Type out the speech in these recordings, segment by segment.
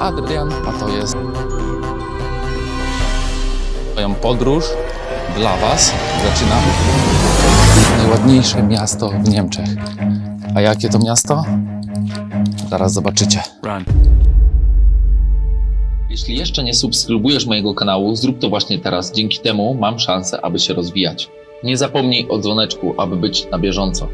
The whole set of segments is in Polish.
Adrian, a to jest moją podróż dla Was. Zaczynamy. Najładniejsze miasto w Niemczech. A jakie to miasto? Zaraz zobaczycie. Jeśli jeszcze nie subskrybujesz mojego kanału, zrób to właśnie teraz. Dzięki temu mam szansę, aby się rozwijać. Nie zapomnij o dzwoneczku, aby być na bieżąco.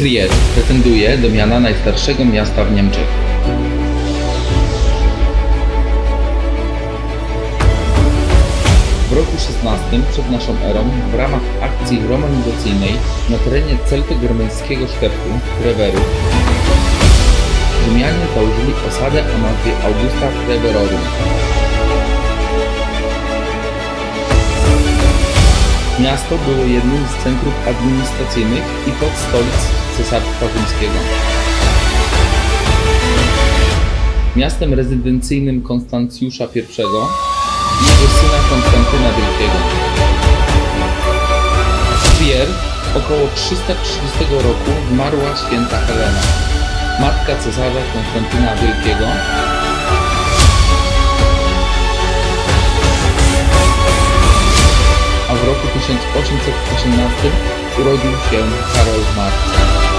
Trier pretenduje do miana najstarszego miasta w Niemczech. W roku XVI przed naszą erą w ramach akcji romanizacyjnej na terenie celto-germańskiego szteptu Treveru Rzymianie założyli osadę o nazwie Augusta Treverorum. Miasto było jednym z centrów administracyjnych i pod stolic Cesarstwa Rzymskiego. Miastem rezydencyjnym Konstancjusza I i jego syna Konstantyna Wielkiego. Trier około 330 roku zmarła święta Helena, matka cesarza Konstantyna Wielkiego, a w roku 1818 urodził się Karol Marx.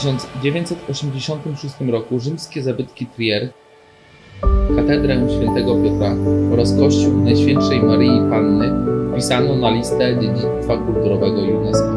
1986 roku rzymskie zabytki Trier, katedrę świętego Piotra oraz kościół Najświętszej Maryi Panny wpisano na listę dziedzictwa kulturowego UNESCO.